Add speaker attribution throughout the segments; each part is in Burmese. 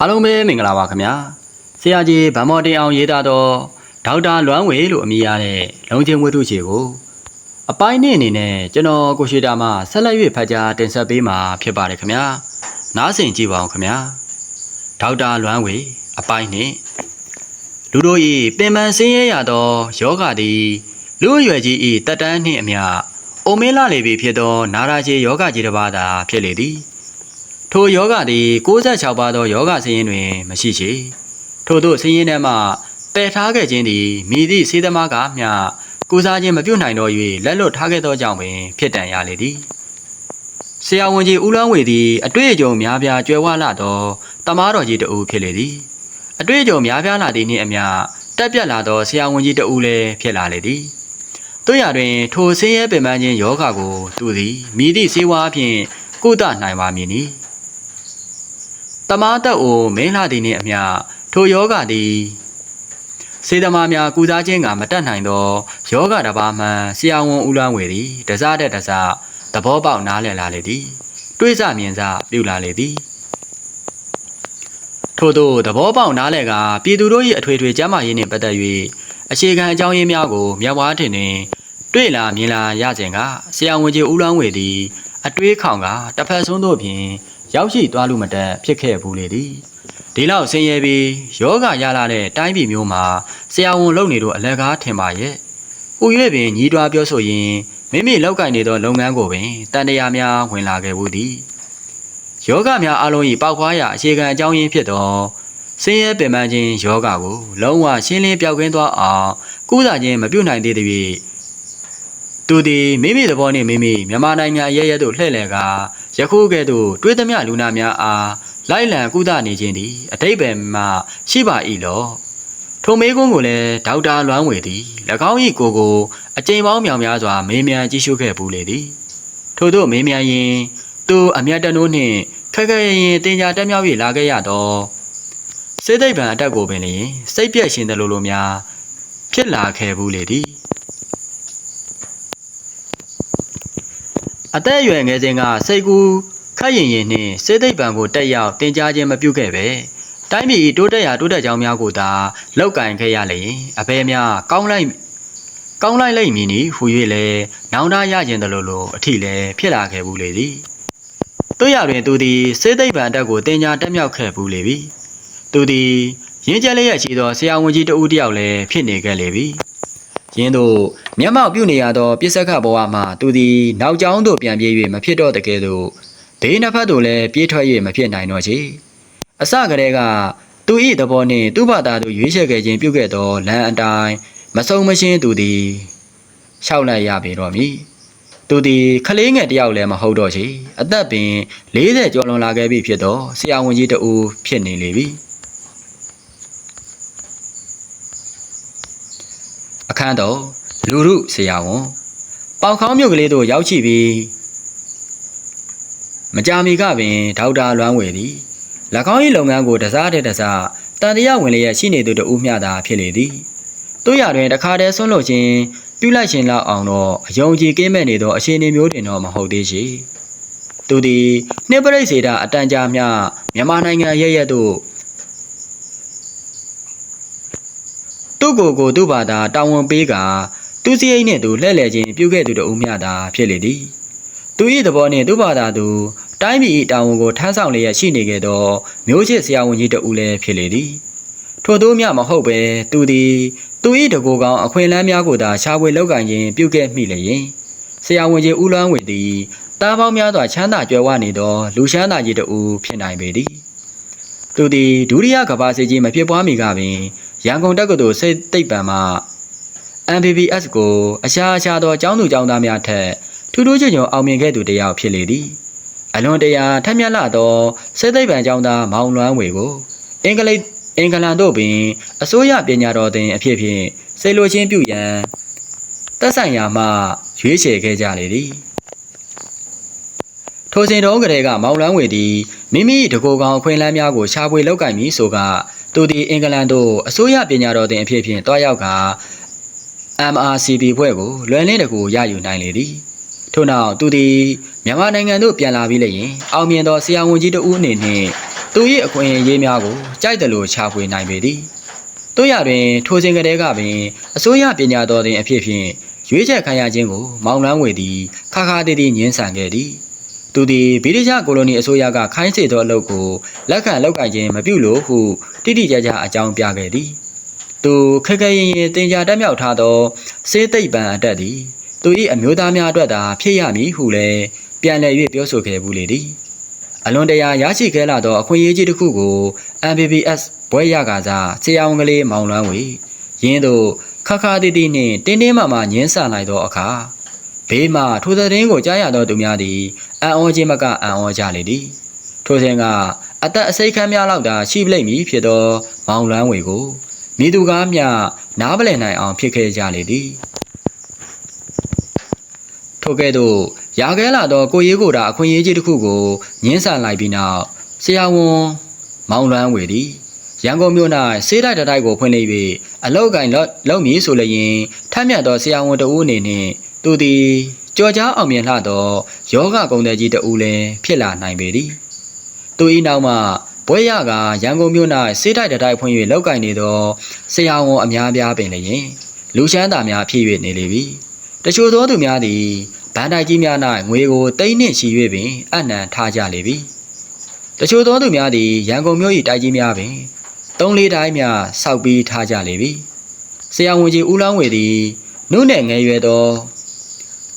Speaker 1: အားလုံးပဲမင်္ဂလာပါခင်ဗျာဆရာကြီးဗန်မော်တင်အောင်ရေးသားတော့ဒေါက်တာလွမ်းဝေလို့အမည်ရတဲ့လုံချင်းဝတ္ထုချေကိုအပိုင်းနဲ့အနေနဲ့ကျွန်တော်ကိုရှိတာမှဆက်လက်၍ဖတ်ကြားတင်ဆက်ပေးမှာဖြစ်ပါတယ်ခင်ဗျာနားဆင်ကြည့်ပါအောင်ခင်ဗျာဒေါက်တာလွမ်းဝေအပိုင်းနဲ့လူတို့၏ပင်ပန်းဆင်းရဲရသောယောဂသည်လူအရွယ်ကြီး၏တက်တန်းနှင့်အမျှအိုမင်းလာလေပြီဖြစ်သော နာရာချေယောဂကြီးတစ်ပါးသာဖြစ်လေသည် ထိုယောဂသည်66ပါးသောယောဂစည်းရင်းတွင်မရှိချေထို့သောစည်းရင်းထဲမှပယ်ထားခဲ့ခြင်းသည်မိသည့်စေသမားကမျှကုစားခြင်းမပြုတ်နိုင်တော့၍လက်လွတ်ထားခဲ့သောကြောင့်ပင်ဖြစ်တန်ရလေသည်ဆရာဝန်ကြီးဦးလွမ်းဝေသည်အတွေ့အကြုံများပြားကြွယ်ဝလာသောတမားတော်ကြီးတဦးဖြစ်လေသည်အတွေ့အကြုံများပြားလာသည့်နှင့်အမျှတက်ပြတ်လာသောဆရာဝန်ကြီးတဦးလည်းဖြစ်လာလေသည်တို့ရတွင်ထိုဆင်းရဲပင်ပန်းခြင်းယောဂကိုသူသည်မိသည့်စေဝါအဖြစ်ကုသနိုင်ပါမည်နီ တမားတက်အိုမင်းလာသည်နှင့်အမျှထိုယောဂသည်စေတမားများကုစားခြင်းကမတတ်နိုင်သောယောဂတစ်ပါးမှဆရာဝန်ဦးလွမ်းဝေသည်တစားတဲ့တစားသဘောပေါက်နားလည်လာလေသည်တွေးစမြင်စပြုလာလေသည်ထို့သောသဘောပေါက်နားလည်ကပြည်သူတို့၏အထွေထွေကျမ်းမာရေးနှင့်ပတ်သက်၍အခြေခံအကြောင်းရင်းများကိုမြတ်ဝါထင်တွင်တွေ့လာမြင်လာရခြင်းကဆရာဝန်ကြီးဦးလွမ်းဝေသည်အတွေးခေါင်ကတစ်ဖက်ဆုံးတို့ဖြင့် ရောက်ရှိသွားလို့မတတ်ဖြစ်ခဲ့ဘူးလေသည်ဒီလောက်ဆင်းရဲပြီးယောဂရလာတဲ့တိုင်းပြည်မျိုးမှာဆရာဝန်လုပ်နေတော့အလကားထင်ပါရဲ့ဥရွေ့ပင်ညီးတွားပြောဆိုရင်မိမိလောက်ကင်နေသောလုပ်ငန်းကိုပင်တန်တရားများဝင်လာခဲ့ဘူးသည်ယောဂများအလုံး၏ပောက်ခွားရာအခြေခံအကြောင်းရင်းဖြစ်သောဆင်းရဲပင်ပန်းခြင်းယောဂကို လုံးဝရှင်းလင်းပြောက်ကင်းသွားအောင်ကုသခြင်းမပြုနိုင်သေးသည်သူသည်မိမိသဘောနှင့်မိမိမြန်မာနိုင်ငံအရရဲသို့လှည့်လည်ကာ ယခုကဲ့သို့တွေးသမျှလူနာများအားလိုက်လံကုသနေခြင်းသည်အတိတ်ပဲမှရှိပါ၏လောထိုမေးခွန်းကိုလည်းဒေါက်တာလွမ်းဝေသည်၎င်း၏ကိုယ်ကိုအကြိမ်ပေါင်းမြောင်များစွာမေးမြန်းကြည့်ရှုခဲ့ဘူးလေသည်ထို့သောမေးမြန်းရင်သူအမျက်တနိုးနှင့်ခက်ခဲရင်တင်ညာတက်မြောက်၍လာခဲ့ရသောစေသိပ္ပံအတက်ကိုပင်လျင်စိတ်ပြည့်ရှင်တယ်လို့လိုများဖြစ်လာခဲ့ဘူးလေသည် အသက်အရွယ်ငယ်စဉ်ကစိတ်ကူးခတ်ရင်ရင်နှင့်စေသိပ်ပံကိုတက်ရောက်တင် जा ခြင်းမပြုခဲ့ပဲတိုင်းပြည်တိုးတက်ရာတိုးတက်ကြောင်းများကိုသာလောက်ကင်ခဲ့ရလျင်အဘဲများကောင်းလိုက်ကောင်းလိုက်လိမ့်မည်နီဟူ၍လဲနောင်တရခြင်းတလို့လို့အထီလဲဖြစ်လာခဲ့ဘူးလေသည်တို့ရတွင်သူသည်စေသိပ်ပံတက်ကိုတင် जा တက်မြောက်ခဲ့ဘူးလေပြီသူသည်ရင်းကျက်လျက်ရှိသောဆရာဝန်ကြီးတဦးတယောက်လည်းဖြစ်နေခဲ့လေပြီ ရင်းတို့မျက်မှောက်ပြုနေရသောပြစ္ဆကဘဝမှာသူသည်နောက်ကျောင်းသို့ပြန်ပြေး၍မဖြစ်တော့တကယ်သို့ဒေးနှစ်ဖက်သို့လည်းပြေးထွက်၍မဖြစ်နိုင်တော့ချေအစကတည်းကသူ၏သဘောနှင့်သူ့ဘာသာသို့ရွေးချယ်ခဲ့ခြင်းပြုခဲ့သောလမ်းအတိုင်းမဆုံမရှင်းသူသည်လျှောက်လိုက်ရပေတော့မည်သူသည်ခလေးငယ်တစ်ယောက်လည်းမဟုတ်တော့ချေအသက်ပင်40ကျော်လွန်လာခဲ့ပြီဖြစ်သောဆရာဝန်ကြီးတဦးဖြစ်နေလေပြီ အခန်းတော်လူရုဆရာဝန်ပေါခေါင်းမြို့ကလေးတို့ရောက်ရှိပြီးမကြာမီကပင်ဒေါက်တာလွမ်းဝေသည်၎င်း၏လုပ်ငန်းကိုတစားတဲ့တစားတန်တရားဝင်လျက်ရှိနေသူတို့ဦးမျှသာဖြစ်လေသည်တို့ရတွင်တခါတည်းဆွန့်လွတ်ခြင်းပြုလိုက်ခြင်းလောက်အောင်တော့အယုံကြည်ကင်းမဲ့နေသောအခြေအနေမျိုးတင်တော့မဟုတ်သေးရှိသူသည်နှစ်ပရိတ်စေတာအတန်ကြာမျှမြန်မာနိုင်ငံရဲ့ရဲ့သို့ သူ့ကိုယ်ကိုသူ့ဘာသာတာဝန်ပေးကသူစရိတ်နှင့်သူလှည့်လည်ခြင်းပြုခဲ့သူတို့ဦးမျှသာဖြစ်လေသည်သူ၏သဘောနှင့်သူ့ဘာသာသူတိုင်းပြည်၏တာဝန်ကိုထမ်းဆောင်လျက်ရှိနေခဲ့သောမျိုးချစ်ဆရာဝန်ကြီးတဦးလည်းဖြစ်လေသည်ထို့သောမျှမဟုတ်ပဲသူသည်သူ၏တကိုယ်ကောင်အခွင့်အလမ်းများကိုသာရှားပွေလောက်ကင်ခြင်းပြုခဲ့မိလျင်ဆရာဝန်ကြီးဦးလွမ်းဝေသည်တားပေါင်းများစွာချမ်းသာကြွယ်ဝနေသောလူချမ်းသာကြီးတဦးဖြစ်နိုင်ပေသည်သူသည်ဒုတိယကမ္ဘာစစ်ကြီးမဖြစ်ပွားမီကပင် ရန်ကုန်တက္ကသိုလ်စိတ်သိပ္ပံမှ MBBS ကိုအရှာအရှာသောကျောင်းသူကျောင်းသားများထက်ထူးထူးချွန်ချွန်အောင်မြင်ခဲ့သူတစ်ယောက်ဖြစ်လေသည်အလွန်တရာထက်မြက်လာသောစိတ်သိပ္ပံကျောင်းသားမောင်လွမ်းဝေကိုအင်္ဂလိပ်အင်္ဂလန်တို့ပင်အစိုးရပညာတော်သင်အဖြစ်ဖြင့်စိတ်လိုချင်းပြုရန်တက်ဆိုင်ရာမှရွေးချယ်ခဲ့ကြလေသည်ထိုစဉ်တုန်းကလေးကမောင်လန်းဝေသည်မိမိတကိုယ်ကောင်အခွင့်အလမ်းများကိုရှားပွေလောက်ကင်ပြီးဆိုက သူသည်အင်္ဂလန်သို့အစိုးရပညာတော်သင်အဖြစ်ဖြင့်တွားရောက်က MRCB ဘွဲ့ကိုလွယ်လင်းတကူရယူနိုင်လေသည်ထို့နောက်သူသည်မြန်မာနိုင်ငံသို့ပြန်လာပြီးလျင်အောင်မြင်သောဆရာဝန်ကြီးတဦးအနေနှင့်တသူ၏အခွင့်အရေးများကိုကြိုက်တယ်လို့ချဖွေနိုင်ပေသည်တို့ရတွင်ထိုစဉ်ကတည်းကပင်အစိုးရပညာတော်တွင်အဖြစ်ဖြင့်ရွေးချယ်ခံရခြင်းကိုမောင်နှမ်းဝေသည်ခါခါတည်တည်ညှင်းဆန်ခဲ့သည် သူသည်ဗြိတိရှကိုလိုနီအစိုးရကခိုင်းစေသောအလုပ်ကိုလက်ခံလုပ်ကိုင်ခြင်းမပြုလို့ဟုတိတိကျကျအကြောင်းပြခဲ့သည်သူခက်ခဲရင်ရင်တင်ကြတက်မြောက်ထားသောစေးသိပ်ပံအတက်သည်သူ၏အမျိုးသားများအတွက်သာဖြစ်ရမည်ဟုလည်းပြန်လည်၍ပြောဆိုခဲ့ဘူးလေသည်အလွန်တရာရရှိခဲ့လာသောအခွင့်အရေးကြီးတစ်ခုကို MBBS ဘွဲရကစားဆရာဝန်ကလေးမောင်လွမ်းဝေရင်းတို့ခခတီတီနှင့်တင်းတင်းမာမာညင်းဆန်လိုက်သောအခါ ဘေးမှထိုသတင်းကိုကြားရသောသူများသည်အံ့ဩခြင်းမကအံ့ဩကြလေသည်ထိုစဉ်ကအသက်အစိတ်ခမ်းများလောက်သာရှိပလိမ့်မည်ဖြစ်သော မောင်လွမ်းဝေကိုမိသူကားမျှနားပလည်နိုင်အောင်ဖြစ်ခဲ့ကြလေသည်ထို့ကဲ့သို့ရာခဲလာသောကိုရေးကိုယ်တာအခွင့်အရေးကြီးတစ်ခုကိုညှင်းဆန်လိုက်ပြီးနောက်ဆရာဝန်မောင်လွမ်းဝေသည်ရန်ကုန်မြို့၌စေးတိုက်တစ်တိုက်ကိုဖွင့်လှစ်၍အလောက်ကင်လောက်မည်ဆိုလျင်ထမ်းမြတ်သောဆရာဝန်တဦးအနေနှင့် သူသည်ကြော်ကြားအောင်မြင်လှသောယောဂကုံတဲ့ကြီးတဦးလည်းဖြစ်လာနိုင်ပေသည်သူ၏နောက်မှဘွဲရကရန်ကုန်မြို့၌စေးတိုက်တစ်တိုက်ဖွင့်၍လောက်ကင်နေသောဆရာဝန်အများပြားပင်လျင်လူချမ်းသာများဖြစ်၍နေလေပြီတချို့သောသူများသည်ဗန်တိုက်ကြီးများ၌ငွေကိုတိမ့်နှင့်ချီ၍ပင်အနံထားကြလေပြီတချို့သောသူများသည်ရန်ကုန်မြို့၏တိုက်ကြီးများပင်သုံးလေးတိုင်းများစောက်ပြီးထားကြလေပြီဆရာဝန်ကြီးဦးလောင်းဝေသည်နုနဲ့ငယ်ရွယ်သော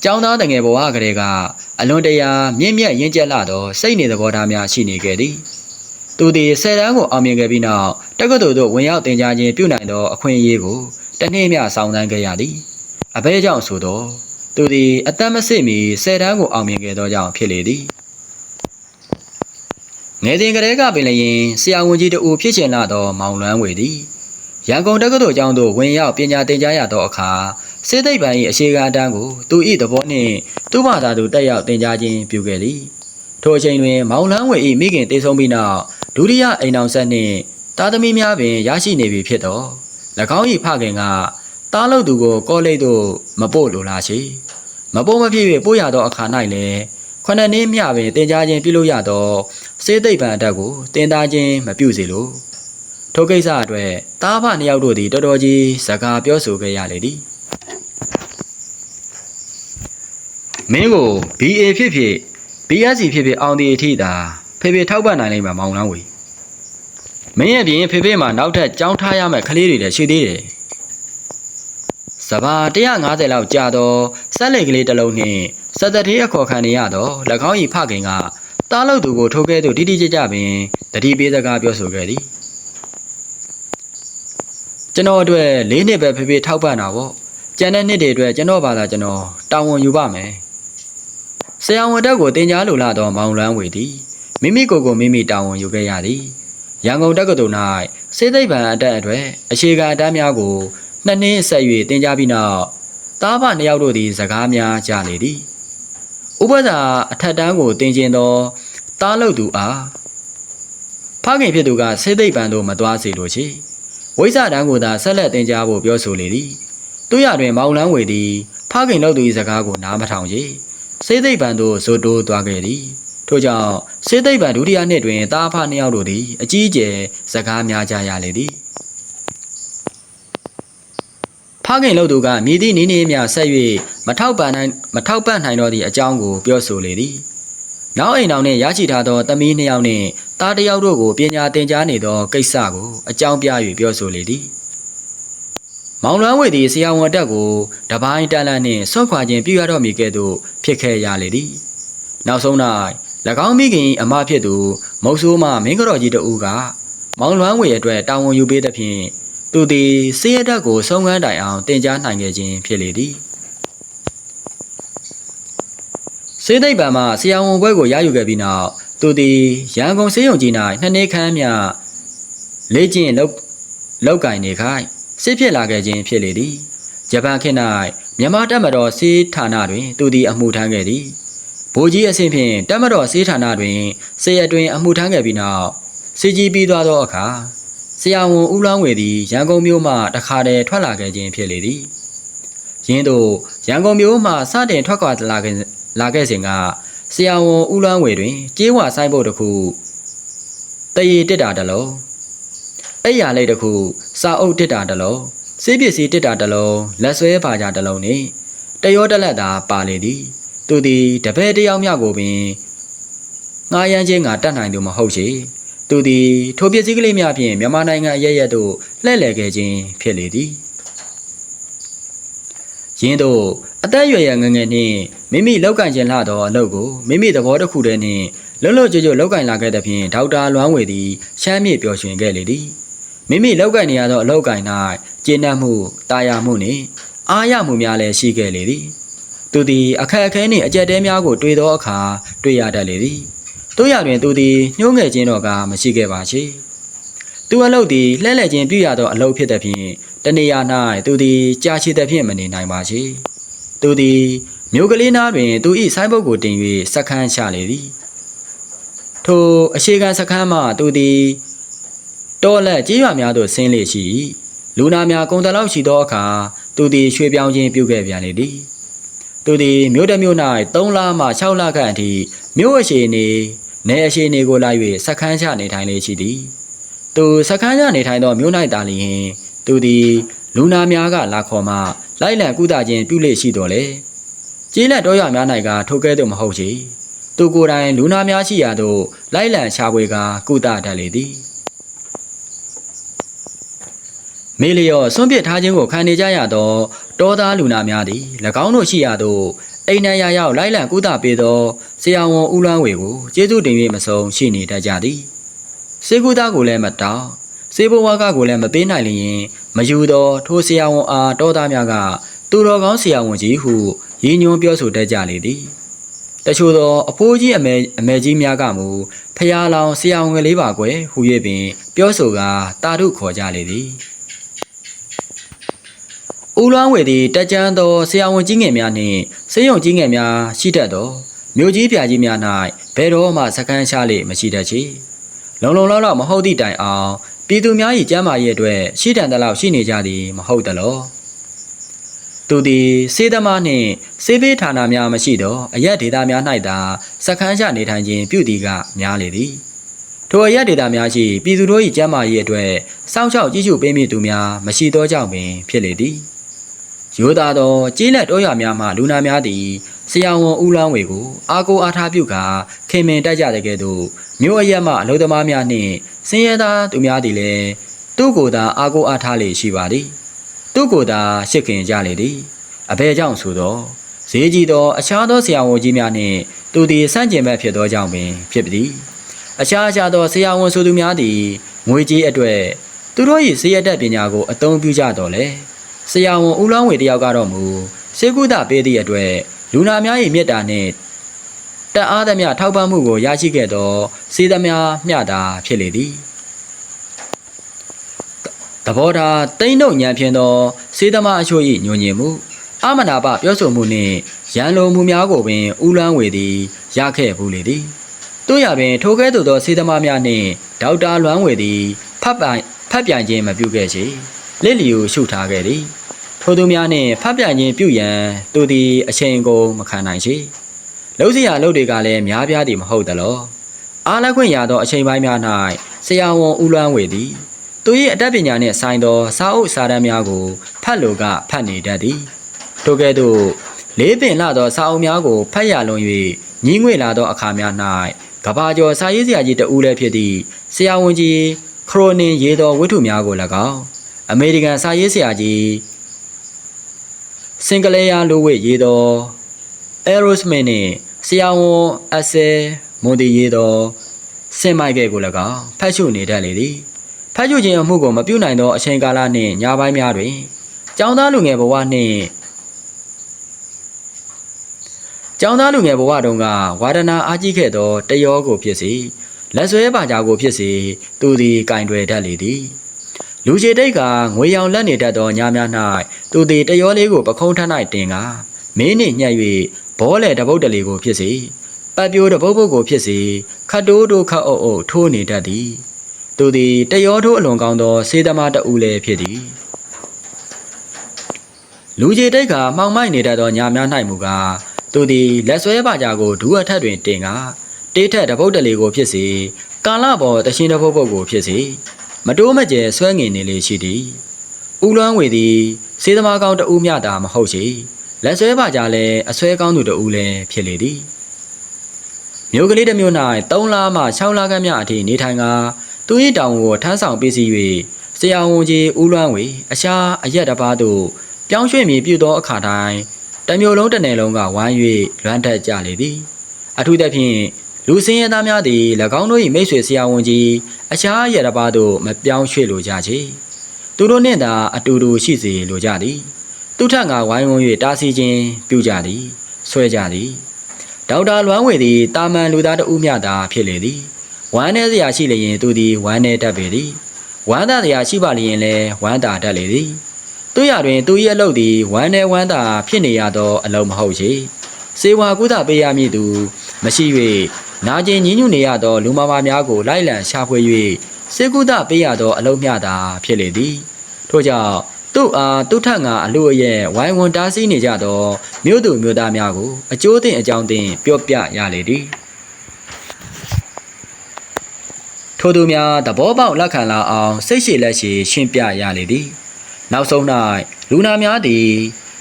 Speaker 1: ကျောင်းသားတငယ်ဘဝကလေးကအလွန်တရာမြင့်မြတ်ရင့်ကျက်လာသောစိတ်နေသဘောထားများရှိနေခဲ့သည်သူသည်ဆယ်တန်းကိုအောင်မြင်ခဲ့ပြီးနောက်တက္ကသိုလ်သို့ဝင်ရောက်တင်ကြားခြင်းပြုနိုင်သောအခွင့်အရေးကိုတနေ့မျှဆောင်တန်းခဲ့ရသည်အဘဲကြောင့်ဆိုသောသူသည်အသက်မစစ်မီဆယ်တန်းကိုအောင်မြင်ခဲ့သောကြောင့်ဖြစ်လေသည်ငယ်စဉ်ကလေးကပင်လျင်ဆရာဝန်ကြီးတဦးဖြစ်ချင်လာသောမောင်လွမ်းဝေသည်ရန်ကုန်တက္ကသိုလ်ကျောင်းသို့ဝင်ရောက်ပညာသင်ကြားရသောအခါ စေသိပ်ပံ၏အခြေခံအတန်းကိုသူ၏သဘောနှင့်သူ့ဘာသာသူတက်ရောက်သင်ကြားခြင်းပြုခဲ့သည်ထိုအချိန်တွင်မောင်လန်းဝေ၏မိခင်တည်ဆုံးပြီးနောက်ဒုတိယအိမ်အောင်ဆက်နှင့်သားသမီးများပင်ရရှိနေပြီဖြစ်သော၎င်း၏ဖခင်ကတားလို့သူကိုကောလိပ်သို့မပို့လိုလားရှိမပို့မဖြစ်၍ပို့ရသောအခါ၌လည်းခုနှစ်နှစ်မျှပင်တင်ကြားခြင်းပြုလုပ်ရသောစေသိပ်ပံအတက်ကိုတင်သားခြင်းမပြုစေလိုထိုကိစ္စအတွက်တားဖနှစ်ယောက်တို့သည်တော်တော်ကြီးစကားပြောဆိုခဲ့ရလေသည် မင်းကို BA ဖြစ်ဖြစ် BSc ဖြစ်ဖြစ်အောင်ဒီအထိသာဖေဖေထောက်ပံ့နိုင်လိမ့်မှာမောင်လောင်းဝေမင်းရဲ့ပြင်ဖေဖေမှာနောက်ထပ်ကြောင်းထားရမယ့်ကလေးတွေလည်းရှိသေးတယ်စဘာ150လောက်ကြာတော့ဆက်လက်ကလေးတစ်လုံးနှင့်စက်သက်သေးအခေါ်ခံနေရတော့၎င်း၏ဖခင်ကတားလို့သူကိုထိုးခဲ့သူတိတိကျကျပင်တတိပေးစကားပြောဆိုခဲ့သည်ကျွန်တော်အတွက်၄နှစ်ပဲဖေဖေထောက်ပံ့တာပေါ့ကျန်တဲ့နှစ်တွေအတွက်ကျွန်တော်ဘာသာကျွန်တော်တာဝန်ယူပါမယ် ဆရာဝန်တက်ကိုတင် जा လိုလာတော့မောင်လွမ်းဝေသည်မိမိကိုယ်ကိုမိမိတာဝန်ယူခဲ့ရသည်ရန်ကုန်တက္ကသိုလ်၌စေသိပ်ပံအတက်အတွက်အခြေခံအတန်းများကိုနှစ်နှစ်ဆက်၍တင် जा ပြီးနောက်တားဖနှစ်ယောက်တို့သည်စကားများကြလေသည်ဥပဒါအထက်တန်းကိုတင်ကျင်သောတားလုတ်သူအားဖခင်ဖြစ်သူကစေသိပ်ပံသို့မသွားစေလိုချေဝိဇ္ဇတန်းကိုသာဆက်လက်တင် जा ဖို့ပြောဆိုလေသည်သူရတွင်မောင်လန်းဝေသည်ဖခင်လုတ်သူ၏စကားကိုနားမထောင်ချေ စေသိပ်ပံသို့ဇိုတိုးသွားခဲ့သည်ထို့ကြောင့်စေသိပ်ပံဒုတိယနှစ်တွင်တားဖနှစ်ယောက်တို့သည်အကြီးအကျယ်စကားများကြရလေသည်ဖခင်လို့သူကမြည်သည့်နည်းနည်းများဆက်၍မထောက်ပံ့နိုင်မထောက်ပံ့နိုင်တော့သည့်အကြောင်းကိုပြောဆိုလေသည်နောက်အိမ်တော်နှင့်ရရှိထားသောသမီးနှစ်ယောက်နှင့်သားတစ်ယောက်တို့ကိုပညာသင်ကြားနေသောကိစ္စကိုအကြောင်းပြ၍ပြောဆိုလေသည် မောင်လွမ်းဝေသည်ဆရာဝန်တက်ကိုတပိုင်းတန်လန့်နှင့်ဆော့ခွာခြင်းပြုရတော့မည်ကဲ့သို့ဖြစ်ခဲ့ရလေသည်နောက်ဆုံး၌၎င်းမိခင်၏အမဖြစ်သူမုတ်ဆိုးမှမင်းကတော်ကြီးတဦးကမောင်လွမ်းဝေအတွက်တာဝန်ယူပေးသဖြင့်သူသည်စေရတက်ကိုဆုံးခန်းတိုင်အောင်တင် जा နိုင်ခဲ့ခြင်းဖြစ်လေသည်စေသိပ်ပံမှဆရာဝန်ဘွဲကိုရယူခဲ့ပြီးနောက်သူသည်ရန်ကုန်စေးရုံကြီး၌နှစ်နှစ်ခန့်မြလေ့ကျင့်လောက်လောက်ကင်နေခိုင် စစ်ဖြစ်လာခဲ့ခြင်းဖြစ်လေသည်ဂျပန်ခေတ်၌မြန်မာတပ်မတော်စေးဌာနတွင်သူသည်အမှုထမ်းခဲ့သည်ဗိုလ်ကြီးအဆင့်ဖြင့်တပ်မတော်စေးဌာနတွင်စေရတွင် အမှုထမ်းခဲ့ပြီးနောက်စီကြီးပြီးသွားသောအခါဆရာဝန်ဦးလောင်းဝေသည်ရန်ကုန်မြို့မှတခါတည်းထွက်လာခဲ့ခြင်းဖြစ်လေသည်ရင်းတို့ရန်ကုန်မြို့မှစတင်ထွက်ခွာလာခဲ့လာခဲ့စဉ်ကဆရာဝန်ဦးလောင်းဝေတွင်ကျေးဝဆိုင်ဘုတ်တစ်ခုတရည်တစ်တာတစ်လုံး အဲ့ရလေးတစ်ခုစာအုပ်တစ်တာတစ်လုံးစေးပစ္စည်းတစ်တာတစ်လုံးလက်ဆွဲပါကြတစ်လုံးနဲ့တရောတလက်သာပါလေသည် သူသည်တပည့်တစ်ယောက်မျှကိုပင်ငားရမ်းခြင်းကတတ်နိုင်သူမဟုတ်ချေသူသည်ထိုပစ္စည်းကလေးများဖြင့်မြန်မာနိုင်ငံအရရက်သို့လှည့်လည်ခဲ့ခြင်းဖြစ်လေသည်ရင်းတို့အသက်အရွယ်ရငယ်ငယ်နှင့်မိမိလောက်ကင်ခြင်းလာသောအလုပ်ကိုမိမိသဘောတစ်ခုတည်းနှင့်လွတ်လွတ်ကျွတ်ကျွတ်လောက်ကင်လာခဲ့သဖြင့်ဒေါက်တာလွမ်းဝေသည်ရှမ်းမြေပျော်ရွှင်ခဲ့လေသည် မိမိလောက်ကင်နေရသောအလောက်ကင်၌ကျေနပ်မှုတာယာမှုနှင့်အားရမှုများလည်းရှိခဲ့လေသည်သူသည်အခက်အခဲနှင့်အကြက်တဲများကိုတွေ့သောအခါတွေ့ရတတ်လေသည်တို့ရတွင်သူသည်ညှိုးငယ်ခြင်းတော့ကမရှိခဲ့ပါချေသူအလုပ်သည်လှဲ့လှဲ့ခြင်းပြုရသောအလုပ်ဖြစ်သဖြင့်တနေရာ၌သူသည်ကြာရှည်သဖြင့်မနေနိုင်ပါချေသူသည်မြို့ကလေးနားတွင်သူ၏ဆိုင်းဘုတ်ကိုတင်၍စက္ကန့်ချလေသည်ထိုအရှိကန်စက္ကန့်မှသူသည် တောလက်ကြေးရွာများသို့ဆင်းလေရှိ၏လူနာများကုန်တလောက်ရှိသောအခါသူသည်ရွှေပြောင်းခြင်းပြုခဲ့ပြန်လေသည်သူသည်မြို့တစ်မြို့၌3လမှ6လခန့်အထိမြို့အရှိနေနေအရှိနေကိုလိုက်၍စက္ကန့်ချနေထိုင်လေရှိသည်သူစက္ကန့်ချနေထိုင်သောမြို့၌တာလျင် သူသည်လူနာများကလာခေါ်မှလိုက်လံကုသခြင်းပြုလေရှိတော်လေကျေးလက်တော်ရများ၌ကထိုကဲ့သို့မဟုတ်ချေသူကိုယ်တိုင်လူနာများရှိရာသို့လိုက်လံရှာဖွေကကုသတတ်လေသည် မေလျော်စွန့်ပစ်ထားခြင်းကိုခံနေကြရသောတောသားလူနာများသည်၎င်းတို့ရှိရာသို့အိမ်နံရရောက်လိုက်လံကုသပေးသောဆရာဝန်ဦးလွမ်းဝေကိုကျေးဇူးတင်၍မဆုံးရှိနေတတ်ကြသည်စေကုသားကိုလည်းမတောင်းစေဘဝါကကိုလည်းမပေးနိုင်လျင်မယူသောထိုဆရာဝန်အားတောသားများကသူတော်ကောင်းဆရာဝန်ကြီးဟုရည်ညွှန်းပြောဆိုတတ်ကြလေသည်တချို့သောအဖိုးကြီးအမေအမေကြီးများကမူဖျားလောင်ဆရာဝန်ကလေးပါကွယ်ဟူ၍ပင် ပြောဆိုကာတာတို့ခေါ်ကြလေသည် ဦးလွမ်းဝေသည်တက်ကြမ်းသောဆရာဝန်ကြီးငယ်များနှင့်ဆေးရုံကြီးငယ်များရှိတတ်သောမြို့ကြီးပြကြီးများ၌ဘယ်တော့မှစကန်းရှားလေမရှိတတ်ချေလုံလုံလောက်လောက်မဟုတ်သည့်တိုင်အောင်ပြည်သူများ၏ကျမ်းမာရေးအတွက်ရှိတန်တလောက်ရှိနေကြသည်မဟုတ်သလောသူသည်စေသမားနှင့်စေဘေးဌာနများမရှိသောအရက်ဒေသများ၌သာစခန်းချနေထိုင်ခြင်းပြုသည်ကများလေသည်ထိုအရက်ဒေသများရှိပြည်သူတို့၏ကျမ်းမာရေးအတွက်စောင့်ရှောက်ကြည့်ရှုပေးမည်သူများမရှိသောကြောင့်ပင်ဖြစ်လေသည် ရိုးသားသောကြေးလက်တော်ရများမှလူနာများသည်ဆရာဝန်ဦးလောင်းဝေကိုအာကိုအားထားပြုကာခင်မင်တိုက်ကြတဲ့ကဲ့သို့မြို့အရက်မှအလုသမားများနှင့်စင်ရသားသူများသည်လည်းသူ့ကိုယ်သာအာကိုအားထားလေရှိပါသည်သူ့ကိုယ်သာရှစ်ခင်ကြလေသည်အဘဲကြောင့်ဆိုသောဈေးကြီးသောအခြားသောဆရာဝန်ကြီးများနှင့်သူသည်စန့်ကျင်ဘက်ဖြစ်သောကြောင့်ပင်ဖြစ်သည်အခြားအခြားသောဆရာဝန်ဆိုသူများသည်ငွေကြေးအတွက်သူတို့၏စေရတက်ပညာကိုအသုံးပြုကြတော်လဲ ဆရာဝန်ဦးလောင်းဝေတယောက်ကတော့မူစေကုသပေးသည့်အတွက်လူနာများ၏မေတ္တာနှင့်တက်အားသမျှထောက်ပံ့မှုကိုရရှိခဲ့သောစေသမျှမျှတာဖြစ်လေသည်သဘောထားတိမ့်တို့ညံဖြင်သောစေသမားအချို့၏ညွန်ညင်မှုအမနာပပြောဆိုမှုနှင့်ရန်လိုမှုများကိုပင်ဦးလွမ်းဝေသည်ရခဲ့ဘူးလေသည်တို့ရပင်ထိုကဲ့သို့သောစေသမားများနှင့်ဒေါက်တာလွမ်းဝေသည်ဖတ်ပိုင်ဖတ်ပြိုင်ခြင်းမပြုခဲ့ချေ လက်လီကိုရှုထားခဲ့သည်ထိုသူများနှင့်ဖတ်ပြိုင်ခြင်းပြုရန်သူသည်အချိန်ကုန်မခံနိုင်ချေလုံးစရာလုပ်တွေကလည်းများပြားသည်မဟုတ်သလောအားလက်ခွင့်ရသောအချိန်ပိုင်းများ၌ဆရာဝန်ဦးလွမ်းဝေသည်သူ၏အတတ်ပညာနှင့်ဆိုင်သောစာအုပ်စာတမ်းများကိုဖတ်လိုကဖတ်နေတတ်သည်ထိုကဲ့သို့လေးပင်လာသောစာအုပ်များကိုဖတ်ရလွန်၍ညီးငွေလာသောအခါများ၌ကဘာကျော်စာရေးဆရာကြီးတဦးလည်းဖြစ်သည့်ဆရာဝန်ကြီးခရိုနင်ရေးသောဝတ္ထုများကို၎င်း အမေရိကန်စာရေးဆရာကြီးစင်ကလေးယာလိုဝိရေးသော Aerosmith နှင့်ဆရာဝန်အဆယ်မွန်တီရေးသောစင်မိုက်ကယ်ကို၎င်းဖတ်ရှုနေတတ်လေသည်ဖတ်ရှုခြင်းအမှုကိုမပြုနိုင်သောအချိန်ကာလနှင့်ညပိုင်းများတွင်ကျောင်းသားလူငယ်ဘဝနှင့်ကျောင်းသားလူငယ်ဘဝတုန်းကဝါဒနာအားကြီးခဲ့သောတယောကိုဖြစ်စေလက်ဆွဲပါကြကိုဖြစ်စေသူသည်ကင်တွယ်တတ်လေသည် လူချေတိတ်ကငွေရောင်လက်နေတတ်သောညများ၌သူသည်တယောလေးကိုပခုံးထ၌တင်ကမင်းနှင့်ညှက်၍ဘောလေတပုတ်တလီကိုဖြစ်စေပတ်ပြိုးတပုတ်ပုတ်ကိုဖြစ်စေခတ်တိုးတိုးခတ်အုပ်အုပ်ထိုးနေတတ်သည်သူသည်တယောထိုးအလွန်ကောင်းသောစေသမားတဦးလည်းဖြစ်သည်လူကြီးတိတ်ကမှောင်မိုက်နေတတ်သောညာများ၌မူကားသူသည်လက်ဆွဲပါကြကိုဒူးအထက်တွင်တင်ကတေးထက်တပုတ်တလီကိုဖြစ်စေကကာလပေါ်တရှင်တစ်ပုတ်ပုတ်ကိုဖြစ်စေ မတိုးမကျဲဆွဲငင်နေလေရှိသည်ဦးလွမ်းဝေသည်စေသမားကောင်းတဦးမြတာမဟုတ်ရှိလက်ဆွဲပါကြလဲအဆွဲကောင်းသူတဦးလည်းဖြစ်လေသည်မြို့ကလေးတစ်မြို့၌3လမှ6လခန့်မြအထိနေထိုင်ကသူ၏တောင်ကိုထမ်းဆောင်ပစ္စည်း၍ဆရာဝန်ကြီးဦးလွမ်းဝေအရှားအရက်တစ်ပါးသို့ပြောင်းရွှေ့မည်ပြုသောအခါတိုင်းတမျိုးလုံးတစ်နယ်လုံးကဝိုင်း၍လွမ်းတက်ကြလေသည်အထူးသဖြင့် လူစင်းရဲသားများသည်၎င်းတို့၏မိတ်ဆွေဆရာဝန်ကြီးအရှားအရက်တစ်ပါးသို့မပြောင်းရွှေ့လိုကြချေသူတို့နှင့်သာအတူတူရှိစေလိုကြသည်သူထက်ငါဝိုင်းဝန်း၍တားဆီးခြင်းပြုကြသည်ဆွဲကြသည်ဒေါက်တာလွမ်းဝေသည်တာမန်လူသားတဦးမျှသာဖြစ်လေသည်ဝမ်းနေစရာရှိလျင်သူသည်ဝမ်းနေတတ်ပေသည်ဝမ်းသာစရာရှိပါလျင်လည်းဝမ်းသာတတ်လေသည်သူရတွင်သူ၏အလုပ်သည်ဝမ်းနေဝမ်းသာဖြစ်နေရသောအလုပ်မဟုတ်ချေစေဝါကုသပေးရမည်သူမရှိ၍ နာကျင်ညှဉ်းညူနေရသောလူမမာများကိုလိုက်လံရှာဖွေ၍စေကုသပေးရသောအလုပ်မျှသာဖြစ်လေသည်ထို့ကြောင့်သူ့အားသူ့ထက်ငါအလို့အရဲ့ဝိုင်းဝန်းတားဆီးနေကြသောမြို့သူမြို့သားများကိုအကျိုးတင်အကြောင်းတင်ပြောပြရလေသည်ထို့သူများသဘောပေါက်လက်ခံလာအောင်စိတ်ရှိလက်ရှိရှင်းပြရလေသည်နောက်ဆုံး၌လူနာများသည်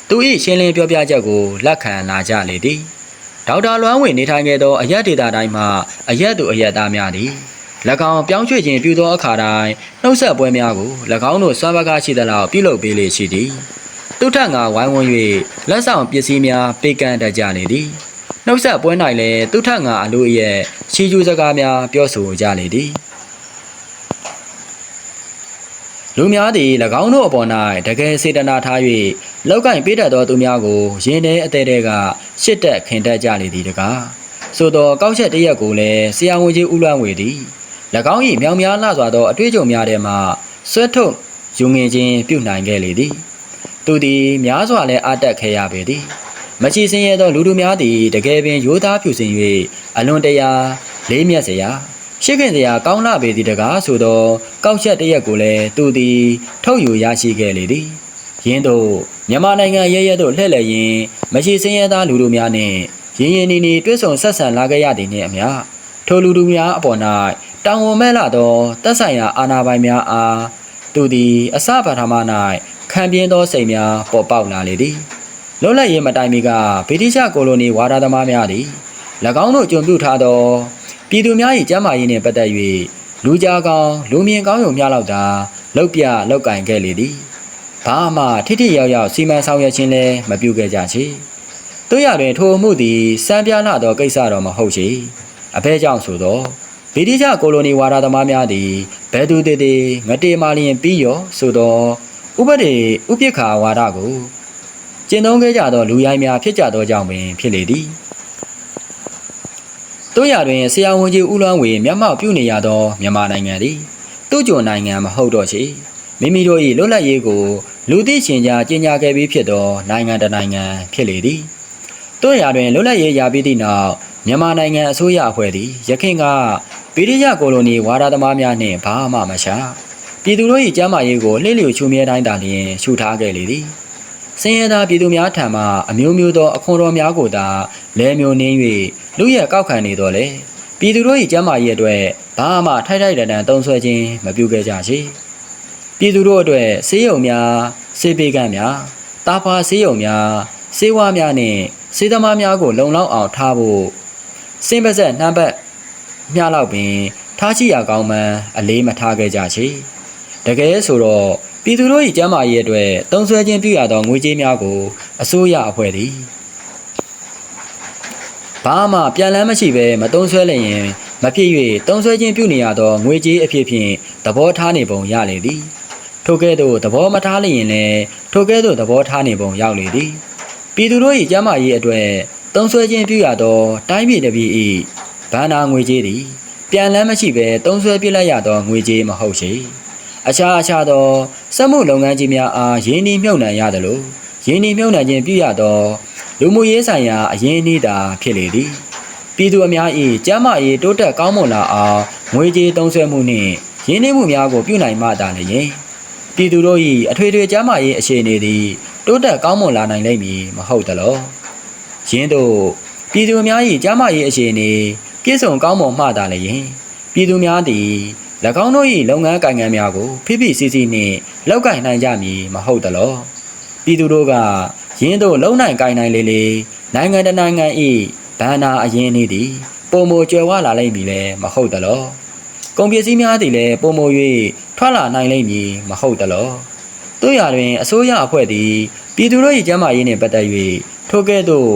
Speaker 1: သူ၏ရှင်းလင်းပြောပြချက်ကိုလက်ခံလာကြလေသည် ဒေါက်တာလွမ်းဝင်နေထိုင်ခဲ့သောအရက်ဒေတာတိုင်းမှာအရက်သူအရက်သားများသည်၎င်းပြောင်းရွှေ့ခြင်းပြုသောအခါတိုင်းနှုတ်ဆက်ပွဲများကို၎င်းတို့စွမ်းပကားရှိသလောက်ပြုလုပ်ပေးလေရှိသည်သူထက်ငါဝိုင်းဝန်း၍လက်ဆောင်ပစ္စည်းများပေးကမ်းတတ်ကြလေသည်နှုတ်ဆက်ပွဲ၌လည်းသူထက်ငါအလို့ရဲ့ချီကျူးစကားများပြောဆိုကြလေသည် လူများသည်၎င်းတို့အပေါ်၌တကယ်စေတနာထား၍လောက်ကင်ပေးတတ်သောသူများကိုယင်းထဲအသေးတဲကရှစ်တက်ခင်တက်ကြလေသည်တကားဆိုသောကောက်ချက်တစ်ရက်ကိုလည်းဆရာဝန်ကြီးဦးလွမ်းဝေသည်၎င်း၏မြောင်များလှစွာသောအတွေ့အကြုံများထဲမှဆွဲထုတ်ယူငင်ခြင်းပြုနိုင်ခဲ့လေသည်သူသည်များစွာလည်းအတက်ခဲ့ရပေသည်မချီစင်ရသောလူတို့များသည်တကယ်ပင်ရိုးသားဖြူစင်၍အလွန်တရာလေးမြတ်စရာ ရှိခင်စရာကောင်းလာပေသည်တကားဆိုသောကောက်ချက်တစ်ရက်ကိုလည်းသူသည်ထုတ်ယူရရှိခဲ့လေသည်ယင်းတို့မြန်မာနိုင်ငံရဲရဲတို့လှည့်လည်ရင်းမရှိစင်းရဲသားလူတို့များနှင့်ရင်းရင်းနီနီတွဲဆုံဆက်ဆံလာခဲ့ရသည်နှင့်အမျှထိုလူတို့များအပေါ်၌တောင်ဝန်မဲ့လာသောတပ်ဆိုင်ရာအာဏာပိုင်များအားသူသည်အစပါထမ၌ခံပြင်းသောစိတ်များပေါ်ပေါက်လာလေသည်လွတ်လပ်ရေးမတိုင်မီကဗြိတိရှကိုလိုနီဝါဒသမားများသည်၎င်းတို့ကြုံပြုထားသော ပြည်သူများ၏ကျန်းမာရေးနှင့်ပတ်သက်၍လူကြားကောင်းလူမြင်ကောင်းရုံများလောက်သာလောက်ပြလောက်ကင်ခဲ့လေသည်ဘာမှထိထိရောက်ရောက်စီမံဆောင်ရွက်ခြင်းလည်းမပြုခဲ့ကြချေတို့ရတွင်ထိုအမှုသည်စံပြလာသောကိစ္စတော်မဟုတ်ချေအဘဲကြောင့်ဆိုသောဗြိတိရှကိုလိုနီဝါဒသမားများသည်ဘယ်သူတည်တည်ငတေမာလျင်ပြီးရောဆိုသောဥပဒေဥပိ္ပခာဝါဒကိုကျင့်သုံးခဲ့ကြသောလူရိုင်းများဖြစ်ကြသောကြောင့်ပင်ဖြစ်လေသည် တို့ရတွင်ဆရာဝန်ကြီးဦးလွမ်းဝေမျက်မှောက်ပြုနေရသောမြန်မာနိုင်ငံသည်သူ့ကြုံနိုင်ငံမဟုတ်တော့ချေမိမိတို့၏လွတ်လပ်ရေးကိုလူသိရှင်ကြားကြီးညာခဲ့ပြီးဖြစ်သောနိုင်ငံတစ်နိုင်ငံဖြစ်လေသည်တို့ရတွင်လွတ်လပ်ရေးရပြီးသည့်နောက်မြန်မာနိုင်ငံအစိုးရအဖွဲ့သည်ရခိုင်ကဗြိတိရှကိုလိုနီဝါဒသမားများနှင့်ဘာမှမရှာပြည်သူတို့၏ကျမ်းမာရေးကိုလှည့်လျူချူမြဲတိုင်းသာလျှင်ရှုထားခဲ့လေသည် စင်ရသာပြည်သူများထံမှအမျိုးမျိုးသောအခွန်တော်များကိုသာလဲမျိုးနှင်း၍လူရဲကောက်ခံနေတော့လေပြည်သူတို့၏ကျမ်းမာရေးအတွက်ဘာမှထိုက်ထိုက်တန်တန်တုံးဆွဲခြင်းမပြုခဲ့ကြချေပြည်သူတို့အတွက်ဆေးရုံများဆေးပေးကမ်းများတာဖာဆေးရုံများဆေးဝါးများနှင့်ဆေးသမားများကိုလုံလောက်အောင်ထားဖို့စင်ပါဆက်နှမ်းပတ်မျှလောက်ပင် ထားရှိရကောင်းမှန်းအလေးမထားခဲ့ကြချေတကယ်ဆိုတော့ ပြည်သူတို့၏ကျန်းမာရေးအတွက်တုံးဆွဲခြင်းပြုရသောငွေကြေးများကိုအစိုးရအဖွဲ့သည်ဘာမှပြန်လန်းမရှိဘဲမတုံးဆွဲလျင်မဖြစ်၍တုံးဆွဲခြင်းပြုနေရသောငွေကြေးအဖြစ်ဖြင့်သဘောထားနေပုံရလေသည်ထိုကဲ့သို့သဘောမထားလျင်လည်းထိုကဲ့သို့သဘောထားနေပုံရောက်လေသည်ပြည်သူတို့၏ကျန်းမာရေးအတွက်တုံးဆွဲခြင်းပြုရသောတိုင်းပြည်တစ်ပြည်၏ဗန္နာငွေကြေးသည်ပြန်လန်းမရှိဘဲတုံးဆွဲပြလိုက်ရသောငွေကြေးမဟုတ်ချေ အခြားအခြားသောစက်မှုလုပ်ငန်းကြီးများအားရင်းနှီးမြှုပ်နှံရသလိုရင်းနှီးမြှုပ်နှံခြင်းပြုရသောလူမှုရေးဆိုင်ရာအရင်းအနှီးသာဖြစ်လေသည်ပြည်သူအများ၏ကျန်းမာရေးတိုးတက်ကောင်းမွန်လာအောင်ငွေကြေးသုံးစွဲမှုနှင့်ရင်းနှီးမှုများကိုပြုနိုင်မှသာလျှင်ပြည်သူတို့၏အထွေထွေကျန်းမာရေးအခြေအနေသည်တိုးတက်ကောင်းမွန်လာနိုင်လိမ့်မည်မဟုတ်သလောယင်းတို့ပြည်သူအများ၏ကျန်းမာရေးအခြေအနေပြည့်စုံကောင်းမွန်မှသာလျှင်ပြည်သူများသည်၎ င်းတို့၏လုပ်ငန်းကိုင်ငန်းများကိုဖိဖိစီစီနှင့်လောက်ကင်နိုင်ကြမည်မဟုတ်သလောပြည်သူတို့ကရင်းတို့လုံနိုင်ကိုင်နိုင်လေလေနိုင်ငံတစ်နိုင်ငံ၏ဘန္နာအရင်နေသည်ပုံမကျွယ်ဝလာလိမ့်မည်လည်းမဟုတ်သလောကုန်ပစ္စည်းများသည်လည်းပုံမ၍ထွက်လာနိုင်လိမ့်မည်မဟုတ်သလောတို့ရတွင်အစိုးရအဖွဲ့သည်ပြည်သူတို့၏ကျန်းမာရေးနှင့်ပတ်သက်၍ထိုကဲ့သို့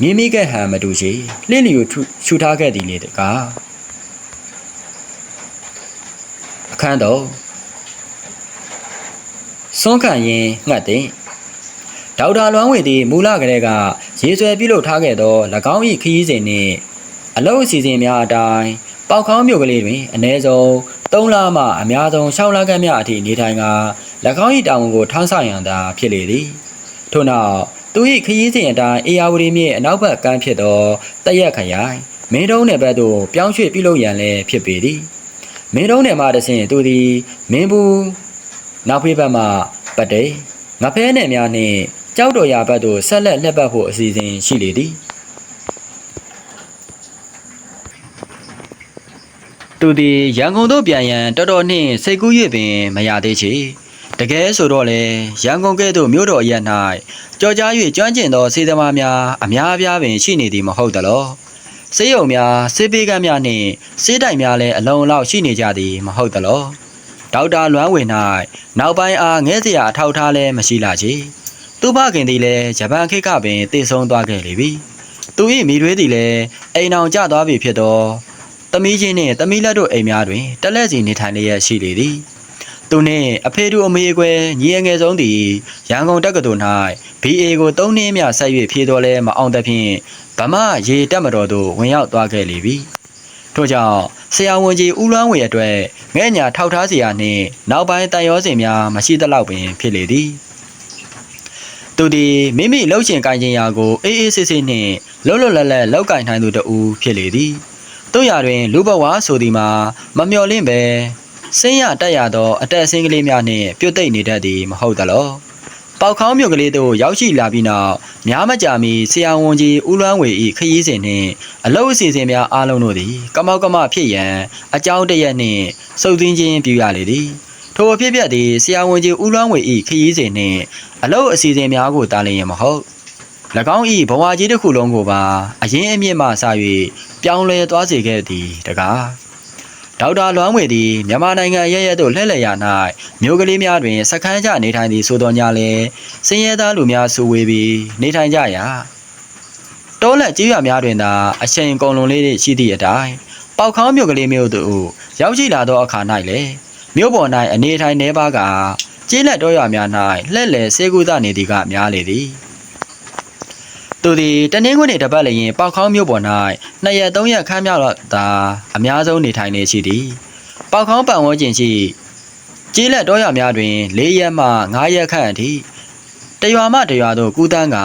Speaker 1: မြင်းမိကဲ့ဟန်မတူရှိလင့်လျူထူထားခဲ့သည်လေတကား အခန်းတော်စွန့်ခံရင်ငှက်တဲ့ဒေါက်တာလွမ်းဝေသည်မူလကလေးကရေဆွဲပြုလုပ်ထားခဲ့သော၎င်း၏ခရီးစဉ်နှင့်အလုပ်အစီအစဉ်များအတိုင်းပေါက်ခေါင်းမြို့ကလေးတွင်အ ਨੇ ဆုံး3လမှအများဆုံး6လခန့်များအထိနေထိုင်က၎င်း၏တာဝန်ကိုထမ်းဆောင်ရန်သာဖြစ်လေသည်ထို့နောက်သူ၏ခရီးစဉ်အတိုင်းအေယာဝတီမြစ်အနောက်ဘက်ကမ်းဖြစ်သောတရက်ခရိုင်မင်းတုံးနယ်ဘက်သို့ပြောင်းရွှေ့ပြုလုပ်ရန်လည်းဖြစ်ပေသည် မင်းတုံးနယ်မှတဆင်သူသည်မင်းဘူးနောက်ဖေးဘက်မှပတ်တဲ့ငဖဲနယ်များနှင့်ကြောက်တော်ရာဘက်သို့ဆက်လက်လှည့်ပတ်ဖို့အစီအစဉ်ရှိလေသည်သူသည်ရန်ကုန်သို့ပြန်ရန်တော်တော်နှင့်စိတ်ကူး၍ပင်မရသေးချေတကယ်ဆိုတော့လေရန်ကုန်ကဲ့သို့မြို့တော်အရ၌ကြော်ကြား၍ကျွမ်းကျင်သောစေသမားများအများအပြားပင်ရှိနေသည်မဟုတ်သလော စေးရုံများစေးပေးကမ်းများနှင့်စေးတိုင်များလည်းအလုံးအလောက်ရှိနေကြသည်မဟုတ်သလောဒေါက်တာလွမ်းဝင်၌နောက်ပိုင်းအားငဲစရာအထောက်ထားလည်းမရှိလာချေသူဖခင်သည်လည်းဂျပန်ခေတ်ကပင်တည်ဆုံသွားခဲ့လေပြီသူ၏မိရွေးသည်လည်းအိမ်အောင်ကျသွားပြီဖြစ်သောသမီးချင်းနှင့်သမီးလက်တို့အိမ်များတွင်တက်လက်စီနေထိုင်လျက်ရှိလေသည်သူနှင့်အဖေတို့အမေကွယ်ညီအငယ်ဆုံးသည်ရန်ကုန်တက္ကသိုလ်၌ BA ကို၃နှစ်မြဆက်၍ဖြေတော်လဲမအောင်သဖြင့် ဗမာရေတက်မတော်သို့ဝင်ရောက်သွားခဲ့လေပြီထို့ကြောင့်ဆရာဝန်ကြီးဦးလွမ်းဝေအတွက်ငဲ့ညာထောက်ထားစရာနှင့်နောက်ပိုင်းတန်ရောစင်များမရှိသလောက်ပင်ဖြစ်လေသည်သူသည်မိမိလှုပ်ရှင်ကိုင်ခြင်းရာကိုအေးအေးဆေးဆေးနှင့်လှုပ်လှုပ်လက်လက်လောက်ကင်နိုင်သူတဦးဖြစ်လေသည်တို့ရတွင် လူဘဝဆိုသည်မှာမမျော်လင့်ပဲဆင်းရတက်ရသောအတက်အဆင်းကလေးများနှင့်ပြုတ်သိမ့်နေတတ်သည်မဟုတ်သလော ပေါက်ခေါင်းမြို့ကလေးသို့ရောက်ရှိလာပြီးနောက်များမကြာမီဆရာဝန်ကြီးဦးလွမ်းဝေ၏ခရီးစဉ်နှင့်အလုပ်အစီအစဉ်များအားလုံးတို့သည်ကမောက်ကမဖြစ်ရန်အကြောင်းတရက်နှင့်စုပ်သင်းခြင်းပြုရလေသည်ထိုအဖြစ်အပျက်သည်ဆရာဝန်ကြီးဦးလွမ်းဝေ၏ခရီးစဉ်နှင့်အလုပ်အစီအစဉ်များကိုတားလျင်မဟုတ်၎င်း၏ဘဝကြီးတစ်ခုလုံးကိုပါအရင်အမြင့်မှစ၍ပြောင်းလဲသွားစေခဲ့သည်တကား ဒေါက်တာလွမ်းဝေသည်မြန်မာနိုင်ငံရဲရဲသို့လှည့်လည်ရာ၌မြို့ကလေးများတွင်စခန်းချနေထိုင်သည်ဆိုသောညလည်းစင်ရဲသားလူများစုဝေးပြီးနေထိုင်ကြရာတောလက်ကြီးရွာများတွင်သာအချိန်ကုန်လွန်လေးရှိသည့်အတိုင်းပေါက်ခေါင်းမြို့ကလေးမျိုးသို့ရောက်ရှိလာသောအခါ၌လည်းမြို့ပေါ်၌အနေထိုင်နေပါကကျေးလက်တောရွာများ၌လှည့်လည်ဆေးကုသနေသည်ကများလေသည် သူသည်တနင်္ဂနွေတစ်ပတ်လျင်ပေါက်ခေါင်းမြို့ပေါ်၌နှစ်ရက်သုံးရက်ခန်းမြောက်တော့သာအများဆုံးနေထိုင်နေရှိသည်ပေါက်ခေါင်းပတ်ဝန်းကျင်ရှိကျေးလက်တောရွာများတွင်၄ရက်မှ၅ရက်ခန့်အထိတရွာမှတရွာသို့ကူးတန်းက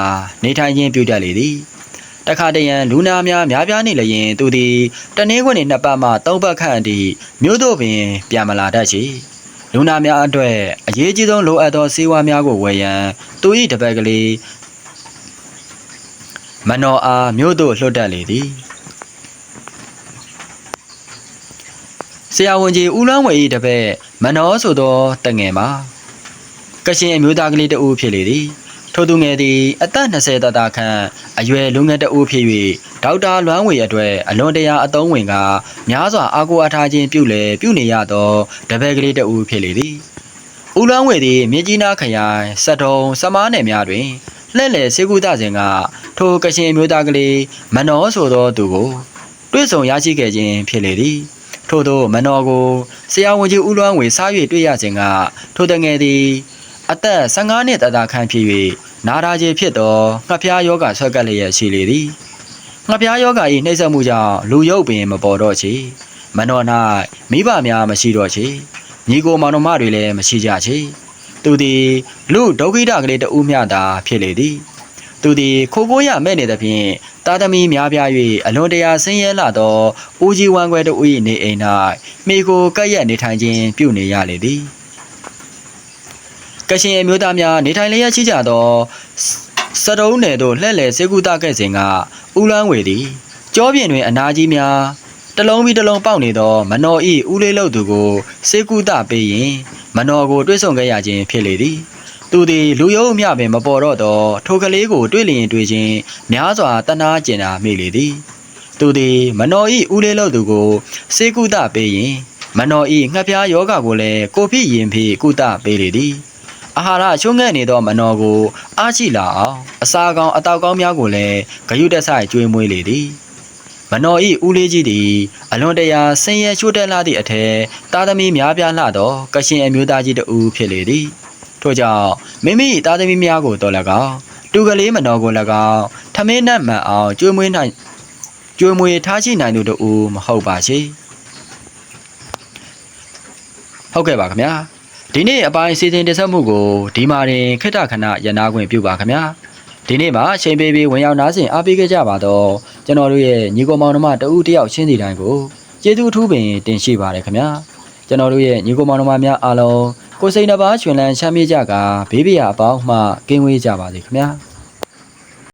Speaker 1: နေထိုင်ခြင်းပြုတတ်လေသည်တခါတရံလူနာများများပြားနေလျင်သူသည်တနင်္ဂနွေနှစ်ပတ်မှသုံးပတ်ခန့်အထိမြို့သို့ပင်ပြန်မလာတတ်ချေလူနာများအတွက်အရေးကြီးဆုံးလိုအပ်သောဆေးဝါးများကိုဝယ်ရန်သူ၏တပည့်ကလေး မနောအားမြို့သို့လွှတ်တက်လေသည်ဆရာဝန်ကြီးဦးလောင်းဝေ၏တပည့်မနောဆိုသောတငယ်မှာကရှင်အမျိုးသားကလေးတဦးဖြစ်လေသည်ထိုသူငယ်သည်အသက်20တတခန့်အရွယ်လူငယ်တဦးဖြစ်၍ဒေါက်တာလွမ်းဝေအတွက်အလွန်တရာအသုံးဝင်ကများစွာအားကိုးအားထားခြင်းပြုလေပြုနေရသောတပည့်ကလေးတဦးဖြစ်လေသည်ဦးလောင်းဝေသည်မြင်းကြီးနားခရိုင်စက်တုံစမားနယ်များတွင် လှည့်လည်စေကူသစဉ်ကထိုကရှင်မျိုးသားကလေးမနောဆိုသောသူကိုတွေ့ဆုံရရှိခဲ့ခြင်းဖြစ်လေသည်ထို့သောမနောကိုဆရာဝန်ကြီးဦးလွမ်းဝေစား၍တွေ့ရခြင်းကထိုတငယ်သည်အသက်15နှစ်တသာခန့်ဖြစ်၍နာရာကျေဖြစ်သောငှက်ဖျားယောဂဆွဲကပ်လျက်ရှိလေသည်ငှက်ဖျားယောဂ၏နှိမ့်ဆက်မှုကြောင့်လူရုပ်ပင်မပေါ်တော့ချေမနော၌မိဘများမရှိတော့ချေညီကိုမောင်နှမတွေလည်းမရှိကြချေ သူသည်လူဒုက္ခိတကလေးတဦးမျှသာဖြစ်လေသည်သူသည်ခိုကိုရမဲ့နေသဖြင့်တာသမီများပြား၍အလွန်တရာဆင်းရဲလာသောဦးကြီးဝမ်းခွဲတို့၏နေအိမ်၌မိကိုကပ်ရက်နေထိုင်ခြင်းပြုနေရလေသည်ကရှင်အမျိုးသားများနေထိုင်လျက်ရှိကြသောစတုံးနယ်သို့လှည့်လည်စေကူတာခဲ့စဉ်ကဦးလန်းဝေသည်ကြောပြင်တွင်အနာကြီးများ တလုံးပြီးတလုံးပေါက်နေသောမနော်ဤဦးလေးလုတ်သူကိုစေကုသပေးရင်မနော်ကိုတွေးဆုံခဲ့ရခြင်းဖြစ်လေသည်သူသည်လူယုံအမျှပင်မပေါ်တော့သောထိုကလေးကိုတွေးလျင်တွေးခြင်းများစွာတနာကျင်တာမိလေသည်သူသည်မနော်ဤဦးလေးလုတ်သူကိုစေကုသပေးရင်မနော်ဤငှက်ပြားယောဂကိုလည်းကိုဖိရင်ဖိကုသပေးလေသည်အာဟာရချုံငဲ့နေသောမနော်ကိုအားရှိလာအောင်အစာကောင်းအတောက်ကောင်းများကိုလည်းဂယုတက်ဆိုင်ကျွေးမွေးလေသည် မနော်ဤဦးလေးကြီးသည်အလွန်တရာဆင်းရဲချို့တက်လာသည့်အထက်သားသမီးများပြားလှသောကရှင်အမျိုးသားကြီးတစ်ဦးဖြစ်လေသည်ထို့ကြောင့်မိမိသားသမီးများကိုတော်၎င်းတူကလေးမနော်ကို၎င်းထမင်းနဲ့မှန်အောင်ကျွေးမွေးနိုင်ကျွေးမွေးထားရှိနိုင်သူတို့ဦးမဟုတ်ပါရှိဟုတ်ကဲ့ပါခင်ဗျာဒီနေ့အပိုင်းစီစဉ်တင်ဆက်မှုကိုဒီမှာတင်ခိတ္တခဏရန်နာခွင့်ပြုပါခင်ဗျာ ဒီနေ့မှာအချိန်ပေးပြီးဝင်ရောက်နားဆင်အားပေးခဲ့ကြပါတော့ကျွန်တော်တို့ရဲ့ညီကောင်မောင်နှမတဦးတယောက်ချင်းစီတိုင်းကိုကျေးဇူးအထူးပင်တင်ရှိပါတယ်ခင်ဗျာကျွန်တော်တို့ရဲ့ညီကောင်မောင်နှမများအားလုံးကိုယ်စိတ်နှပါချွင်လန်းချမ်းမြေ့ကြကဘေးပရာအပေါင်းမှကင်းဝေးကြပါစေခင်ဗျာ